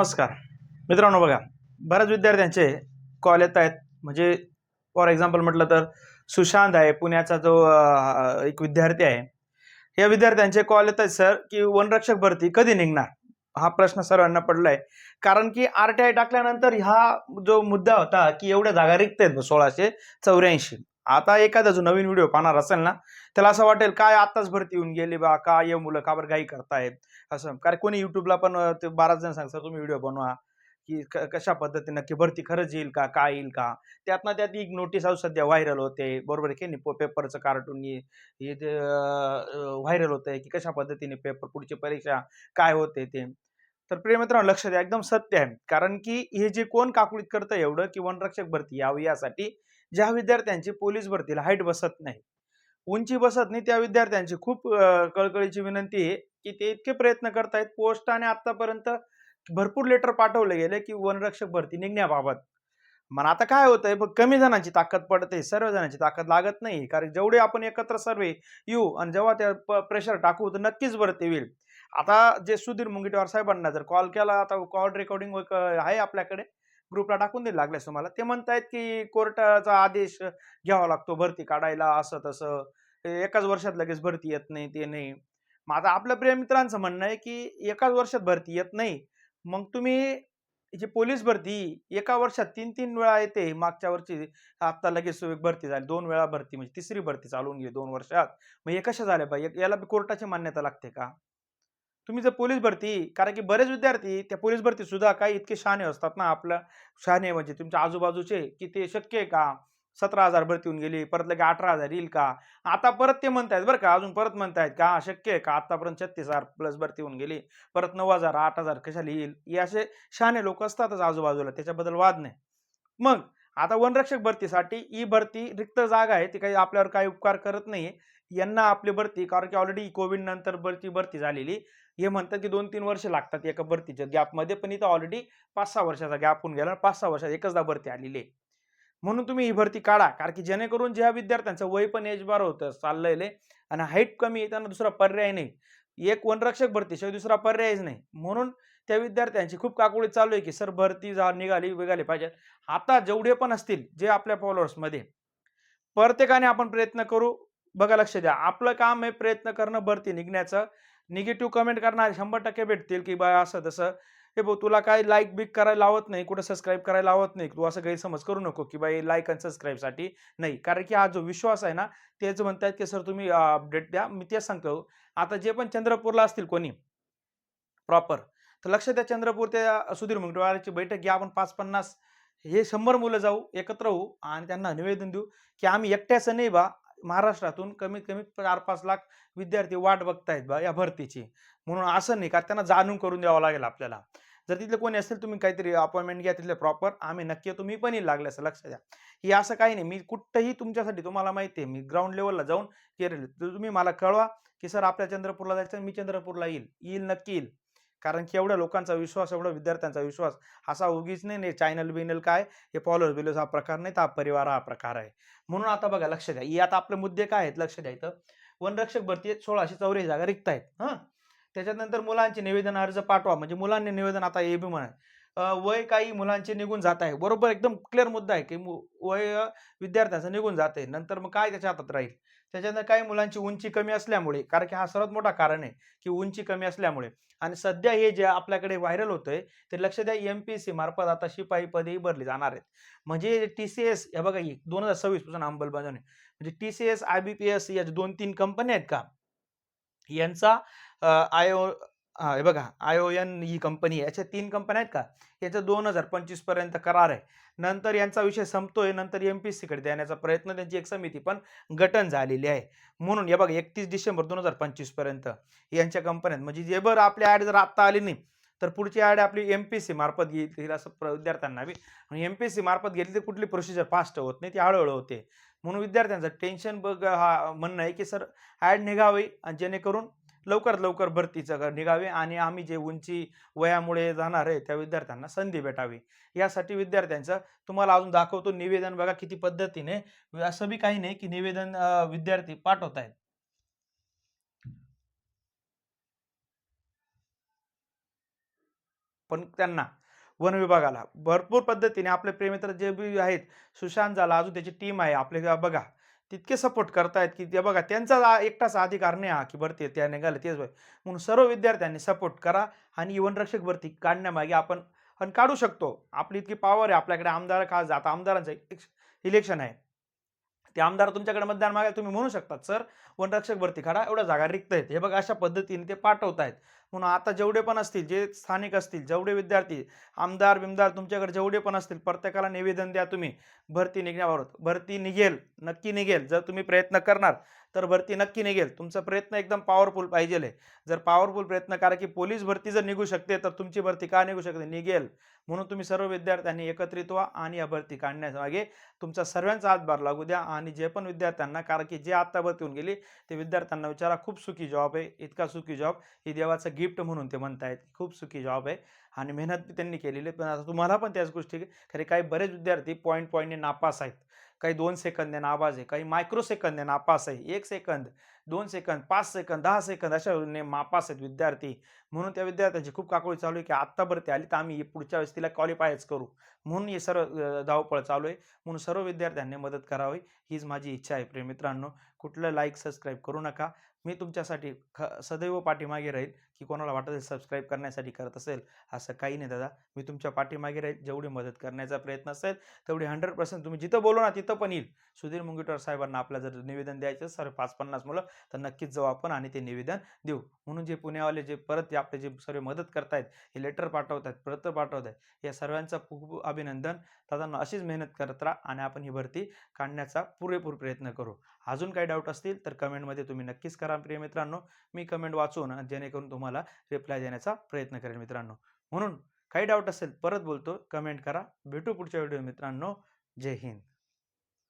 नमस्कार. मित्रांनो बघा बऱ्याच विद्यार्थ्यांचे कॉल येत आहेत. म्हणजे फॉर एक्झाम्पल म्हटलं तर सुशांत आहे पुण्याचा जो एक विद्यार्थी आहे. या विद्यार्थ्यांचे कॉल येत आहेत सर की वनरक्षक भरती कधी निघणार? हा प्रश्न सर्वांना पडलाय. कारण की आर टी आय टाकल्यानंतर हा जो मुद्दा होता की एवढ्या जागा रिक्त आहेत सोळाशे चौऱ्याऐंशी. आता एखादा जो नवीन व्हिडिओ पाहणार असेल ना त्याला असं वाटेल काय आताच भरती येऊन गेली बा का ये मुलं का बरं घाई करतायत? असं. कारण कोणी युट्यूबला पण ते बराच जण सांगतात तुम्ही व्हिडिओ बनवा की क- कशा पद्धतीनं की भरती खरंच येईल का काय येईल का? त्यातनं त्यात एक नोटीस आज सध्या व्हायरल होते. बरोबर की नाही? पेपरचं कार्टून हे जे व्हायरल होतं आहे की कशा पद्धतीने पेपर पुढची परीक्षा काय होते ते. तर प्रेमित्रांनो लक्ष द्या एकदम सत्य आहे. कारण की हे जे कोण काकुळीत करतं एवढं की वनरक्षक भरती यावी यासाठी ज्या विद्यार्थ्यांची पोलीस भरतीला हाईट बसत नाही. उंची बसत नाही त्या विद्यार्थ्यांची खूप कळकळीची विनंती आहे की ते इतके प्रयत्न करतायत. पोस्टाने आतापर्यंत भरपूर लेटर पाठवले गेले की वनरक्षक भरती निघण्याबाबत. मग आता काय होतंय पण कमी जणांची ताकद पडते सर्व जणांची ताकद लागत नाही कारण जेवढे आपण एकत्र सर्व येऊ आणि जेव्हा त्या प्रेशर टाकू तर नक्कीच भरती होईल. आता जे सुधीर मुंगीटवार साहेबांना जर कॉल केला आता कॉल रेकॉर्डिंग आहे आपल्याकडे. ग्रुपला टाकून दिलं लागल्यास तुम्हाला. ते म्हणतायत की कोर्टाचा आदेश घ्यावा लागतो भरती काढायला असं तसं. एकाच वर्षात लगेच भरती येत नाही ते नाही. मग आता आपल्या प्रिय मित्रांचं म्हणणं आहे की एकाच वर्षात भरती येत नाही. मग तुम्ही जी पोलीस भरती एका वर्षात तीन तीन वेळा येते मागच्या वर्षी आत्ता लगेच एक भरती झाली दोन वेळा भरती म्हणजे तिसरी भरती चालून गेली दोन वर्षात. मग हे कशा झाल्या पाहिजे? याला कोर्टाची मान्यता लागते का? तुम्ही जर पोलीस भरती कारण की बरेच विद्यार्थी त्या पोलीस भरती सुद्धा काही इतके शहाणे असतात ना आपलं. शहाणे म्हणजे तुमच्या आजूबाजूचे की ते शक्य आहे का? सतरा हजार भरती होऊन गेली परत लगे अठरा हजार येईल का? आता परत ते म्हणतायत बरं का अजून परत म्हणतायत का शक्य आहे का? आतापर्यंत छत्तीस हजार प्लस भरती होऊन गेली परत नऊ हजार आठ हजार कशाला येईल? हे असे शहाणे लोक असतातच आजूबाजूला त्याच्याबद्दल वाद नाही. मग आता वनरक्षक भरतीसाठी ही भरती रिक्त जागा आहे ती काही आपल्यावर काही उपकार करत नाही यांना आपली भरती कारण की ऑलरेडी कोविड नंतर भरती भरती झालेली. हे म्हणतात की दोन तीन वर्ष लागतात एका भरतीच्या गॅपमध्ये पण इथं ऑलरेडी पाच सहा वर्षाचा गॅप होऊन गेला पाच सहा वर्षात एकचदा भरती आलेली आहे. म्हणून तुम्ही ही भरती काढा कारण की जेणेकरून ज्या विद्यार्थ्यांचं वय पण एज बार होतं चाललेलं आणि हाईट कमी आहे त्यांना दुसरा पर्याय नाही. एक वनरक्षक भरतीशिवाय दुसरा पर्यायच नाही. म्हणून त्या विद्यार्थ्यांची खूप काकुळी चालू आहे की सर भरती जा निघाली निघाली पाहिजे. आता जेवढे पण असतील जे आपल्या फॉलोअर्समध्ये प्रत्येकाने आपण प्रयत्न करू. बघा लक्ष द्या. आपलं काम आहे प्रयत्न करणं भरती निघण्याचं. निगेटिव्ह कमेंट करणारे शंभर टक्के भेटतील की बा असं तसं. हे भाऊ तुला काय लाईक बिक करायला लावत नाही कुठं सबस्क्राईब करायला लावत नाही तू असं गैरसमज करू नको की बाई लाईक आणि सबस्क्राईबसाठी नाही. कारण की हा जो विश्वास आहे ना तेच म्हणतात की सर तुम्ही अपडेट द्या. मी तेच सांगतो. आता जे पण चंद्रपूरला असतील कोणी प्रॉपर तर लक्ष द्या चंद्रपूर त्या सुधीर मुंगटवारची बैठक घ्या आपण पाच पन्नास हे शंभर मुलं जाऊ एकत्र होऊ आणि त्यांना निवेदन देऊ की आम्ही एकट्याचं नाही बा महाराष्ट्रातून कमीत कमी चार पाच लाख विद्यार्थी वाट बघतायत बा या भरतीची. म्हणून असं नाही का त्यांना जाणून करून द्यावं लागेल आपल्याला. जर तिथले कोणी असेल तुम्ही काहीतरी अपॉइंटमेंट घ्या तिथले प्रॉपर आम्ही नक्की तुम्ही पण येईल लागले असं लक्ष द्या. हे असं काही नाही. मी कुठंही तुमच्यासाठी तुम्हाला माहिती आहे मी ग्राउंड लेवलला जाऊन केलेलं तर तुम्ही मला कळवा की सर आपल्या चंद्रपूरला जायचं मी चंद्रपूरला येईल. येईल नक्की येईल. कारण की एवढ्या लोकांचा विश्वास एवढा विद्यार्थ्यांचा विश्वास असा उगीच नाही नाही चॅनल बिनल काय हे फॉलोअर्स बिलोज हा प्रकार नाही तर हा परिवार हा प्रकार आहे. म्हणून आता बघा लक्ष द्या. ही आता आपले मुद्दे काय आहेत? लक्ष द्या इथं. वनरक्षक भरती आहेत सोळाशे चौऱ्याऐंशी जागा रिक्त आहेत हां? त्याच्यानंतर मुलांचे निवेदन अर्ज पाठवा. म्हणजे मुलांनी निवेदन आता ए बी म्हणा वय काही मुलांचे निघून जात आहे. बरोबर एकदम क्लिअर मुद्दा आहे की मु- वय विद्यार्थ्यांचं निघून जात आहे नंतर मग काय त्याच्या हातात राहील? त्याच्यानंतर काही मुलांची उंची कमी असल्यामुळे कारण की हा सर्वात मोठा कारण आहे की उंची कमी असल्यामुळे. आणि सध्या हे जे आपल्याकडे व्हायरल होतंय ते लक्ष द्या एम पी सी मार्फत आता शिपाई पदेही भरली जाणार आहेत. म्हणजे टी सी एस हे बघा दोन हजार सव्वीसपासून अंमलबजावणी. म्हणजे T C S I B P S या दोन तीन कंपन्या आहेत का यांचा आय ओ हे बघा आय ओ एन ही कंपनी आहे. याच्या तीन कंपन्या आहेत का? याचं दोन हजार पंचवीसपर्यंत करार आहे. नंतर यांचा विषय संपतोय नंतर एम पी सीकडे देण्याचा प्रयत्न त्यांची एक समिती पण गठन झालेली आहे. म्हणून हे बघा एकतीस डिसेंबर दोन हजार पंचवीसपर्यंत यांच्या कंपन्यात म्हणजे जे बरं आपली ॲड जर आत्ता आली नाही तर पुढची ॲड आपली एम पी सी मार्फत घेईल असं प्र- विद्यार्थ्यांना बी. आणि एम पी सी मार्फत घेतली तर कुठली प्रोसिजर फास्ट होत नाही ती हळूहळू होते. म्हणून विद्यार्थ्यांचं टेन्शन बघ हा म्हणणं आहे की सर ॲड निघावी आणि जेणेकरून लवकरात लवकर भरतीचं निघावे आणि आम्ही जे उंची वयामुळे जाणार आहे त्या विद्यार्थ्यांना संधी भेटावी. यासाठी विद्यार्थ्यांचं तुम्हाला अजून दाखवतो निवेदन बघा किती पद्धतीने. असं बी काही नाही की निवेदन विद्यार्थी पाठवत आहेत पण त्यांना वन विभागाला. भरपूर पद्धतीने आपले प्रेमित्र जे बी आहेत सुशांत झाला अजून त्याची टीम आहे. आपले बघा तितके सपोर्ट करतायत की ते बघा त्यांचा एकटाच अधिकार नाही हा की भरती त्या निघाले तेच होय. म्हणून सर्व विद्यार्थ्यांनी सपोर्ट करा आणि जीवन भरती काढण्यामागे आपण आणि काढू शकतो. आपली इतकी पॉवर आहे आपल्याकडे आमदार खास आता आमदारांचं इलेक्शन आहे. ते आमदार तुमच्याकडे मतदान मागायला तुम्ही म्हणू शकतात सर वनरक्षक भरती काढा एवढ्या जागा रिक्त आहेत. हे बघा अशा पद्धतीने ते पाठवत आहेत म्हणून आता जेवढे पण असतील जे स्थानिक असतील जेवढे विद्यार्थी आमदार बिमदार तुमच्याकडे जेवढे पण असतील प्रत्येकाला निवेदन द्या तुम्ही. भरती निघण्याबरोबर भरती निघेल नक्की निघेल. जर तुम्ही प्रयत्न करणार तर भरती नक्की निघेल. तुमचा प्रयत्न एकदम पॉवरफुल पाहिजे जर पॉवरफुल प्रयत्न करा की पोलीस भरती जर निघू शकते तर तुमची भरती का निघू शकते? निघेल. म्हणून तुम्ही सर्व विद्यार्थ्यांनी एकत्रित व्हा आणि या भरती काढण्यामागे तुमचा सर्वांचा हातभार लागू द्या आणि जे पण विद्यार्थ्यांना कारण की जे आत्ता भरती होऊन गेली ते विद्यार्थ्यांना विचारा खूप सुखी जॉब आहे. इतका सुखी जॉब ही देवाचं गिफ्ट म्हणून ते म्हणतायत. खूप सुखी जॉब आहे. आणि मेहनत बी त्यांनी केलेली आहे. पण आता तुम्हाला पण त्याच गोष्टी खरे काही बरेच विद्यार्थी पॉईंट पॉईंटने नापास आहेत. काही दोन सेकंदने नाबाज आहे. काही मायक्रो सेकंदने नापास आहे. एक सेकंद दोन सेकंद पाच सेकंद दहा सेकंद अशा मापास आहेत विद्यार्थी. म्हणून त्या विद्यार्थ्यांची खूप काकोळी चालू आहे की आत्ता भरती आली तर आम्ही पुढच्या वेळेस तिला क्वालिफायच करू. म्हणून हे सर्व धावपळ चालू आहे. म्हणून सर्व विद्यार्थ्यांनी मदत करावी. हीच माझी इच्छा आहे प्रिय मित्रांनो. कुठलं लाईक सबस्क्राईब करू नका. मी तुमच्यासाठी ख सदैव पाठीमागे राहील की कोणाला वाटत असेल सबस्क्राईब करण्यासाठी करत असेल असं काही नाही दादा. मी तुमच्या पाठीमागे राहील जेवढी मदत करण्याचा प्रयत्न असेल तेवढी हंड्रेड पर्सेंट तुम्ही जिथं बोलू ना तिथं पण येईल. सुधीर मुंगीटर साहेबांना आपलं जर निवेदन द्यायचं सर्व पाच पन्नास मुलं तर नक्कीच जाऊ आपण आणि ते निवेदन देऊ. म्हणून जे पुण्यावाले जे परत आपले जे सर्व मदत करतायत हे लेटर पाठवत आहेत प्रत पाठवत आहेत या सर्वांचं खूप खूप अभिनंदन. दादांना अशीच मेहनत करत राहा आणि आपण ही भरती काढण्याचा पुरेपूर प्रयत्न करू. अजून काही डाऊट असतील तर कमेंटमध्ये तुम्ही नक्कीच करा प्रिय मित्रांनो. मी कमेंट वाचून जेणेकरून तुम्हाला रिप्लाय देण्याचा प्रयत्न करेन मित्रांनो. म्हणून काही डाऊट असेल परत बोलतो. कमेंट करा. भेटू पुढच्या व्हिडिओ मित्रांनो. जय हिंद.